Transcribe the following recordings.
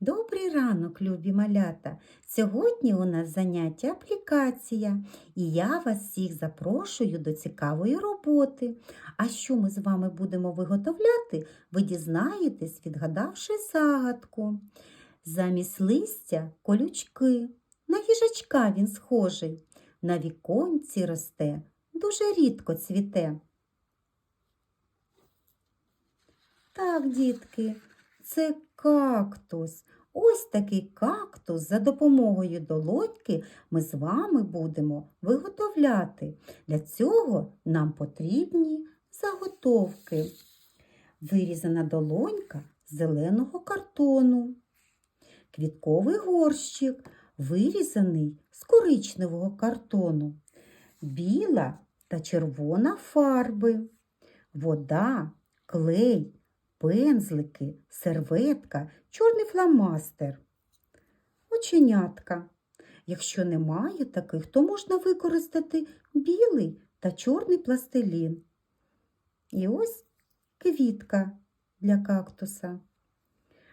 Добрий ранок, любі малята! Сьогодні у нас заняття аплікація, і я вас всіх запрошую до цікавої роботи. А що ми з вами будемо виготовляти, ви дізнаєтесь, відгадавши загадку. Замість листя колючки, на їжачка він схожий, на віконці росте, дуже рідко цвіте. Так, дітки, це кактус. Ось такий кактус за допомогою долоньки ми з вами будемо виготовляти. Для цього нам потрібні заготовки. Вирізана долонька зеленого картону, квітковий горщик, вирізаний з коричневого картону, біла та червона фарби, вода, клей, пензлики, серветка, чорний фломастер, оченятка. Якщо немає таких, то можна використати білий та чорний пластилін. І ось квітка для кактуса.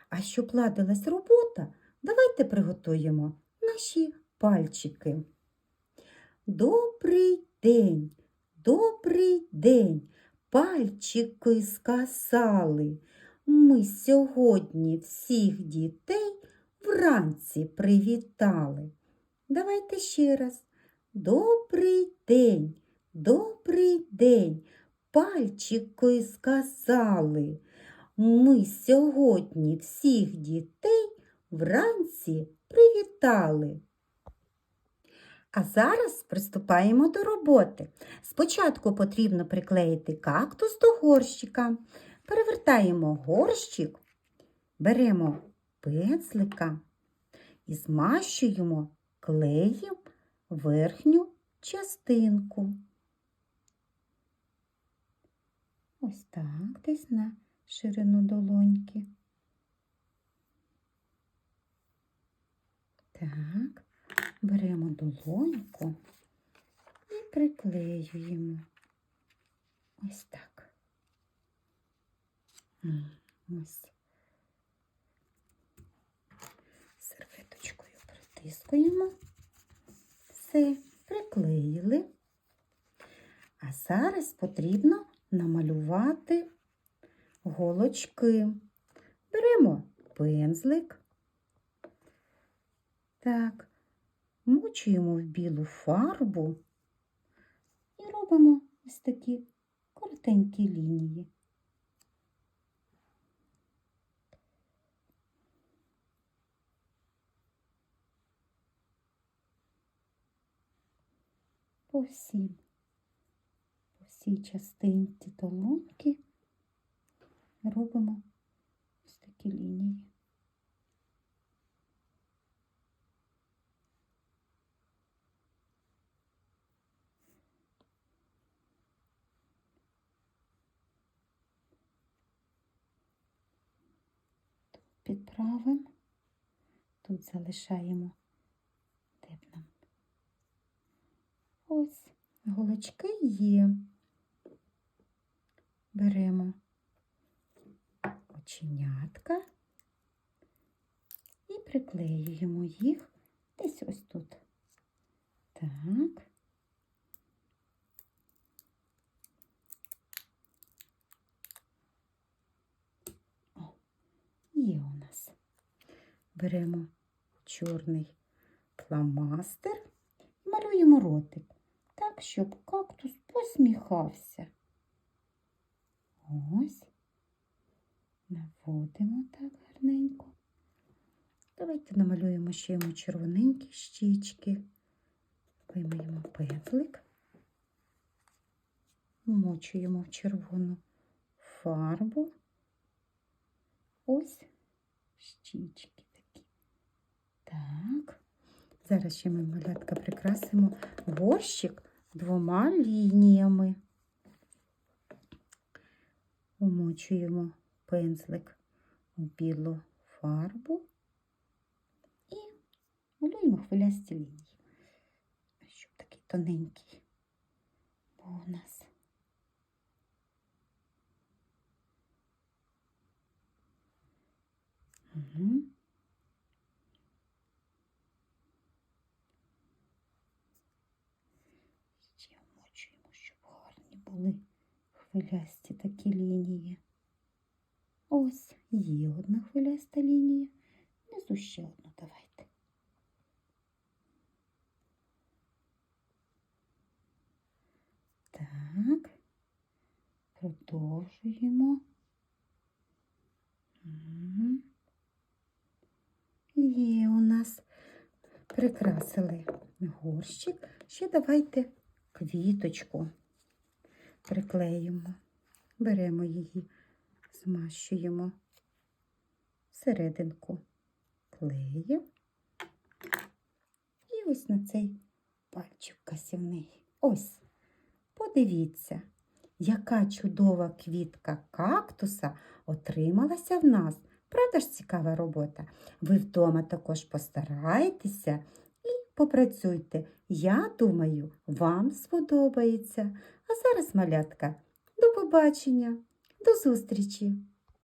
А щоб ладилась робота, давайте приготуємо наші пальчики. Добрий день, добрий день, пальчики сказали. Ми сьогодні всіх дітей вранці привітали. Давайте ще раз. Добрий день, добрий день, пальчики сказали. Ми сьогодні всіх дітей вранці привітали. А зараз приступаємо до роботи. Спочатку потрібно приклеїти кактус до горщика. Перевертаємо горщик, беремо пензлика і змащуємо клеєм верхню частинку. Ось так, десь на ширину долоньки. Так, беремо долоньку і приклеюємо. Ось так. Ось. Серветочкою притискуємо. Все, приклеїли. А зараз потрібно намалювати голочки. Беремо пензлик. Так, мочуємо в білу фарбу і робимо ось такі коротенькі лінії. По всім, по всій частинці долоньки робимо ось такі лінії. Підправимо, тут залишаємо де. Ось голочки є. Беремо оченятка і приклеюємо їх десь ось тут. Так. О, є у нас. Беремо чорний фломастер і малюємо ротик так, щоб кактус посміхався. Ось. Наводимо так гарненько. Давайте намалюємо ще йому червоненькі щічки. Виймаємо пензлик, вмочуємо в червону фарбу. Ось щічки. Так. Зараз ще ми малятка прикрасимо горщик двома лініями. Умочуємо пензлик у білу фарбу і малюємо хвилясті лінії, щоб такий тоненький був у нас. Хвилясті такі лінії. Ось є одна хвиляста лінія. Внизу ще одну давайте. Так, продовжуємо. Є у нас прикрасили горщик. Ще давайте квіточку приклеїмо. Беремо її, змащуємо серединку клеєм. І ось на цей пальчик касівний. Ось, подивіться, яка чудова квітка кактуса отрималася в нас. Правда ж цікава робота? Ви вдома також постарайтеся попрацюйте. Я думаю, вам сподобається. А зараз, малятка, до побачення, до зустрічі!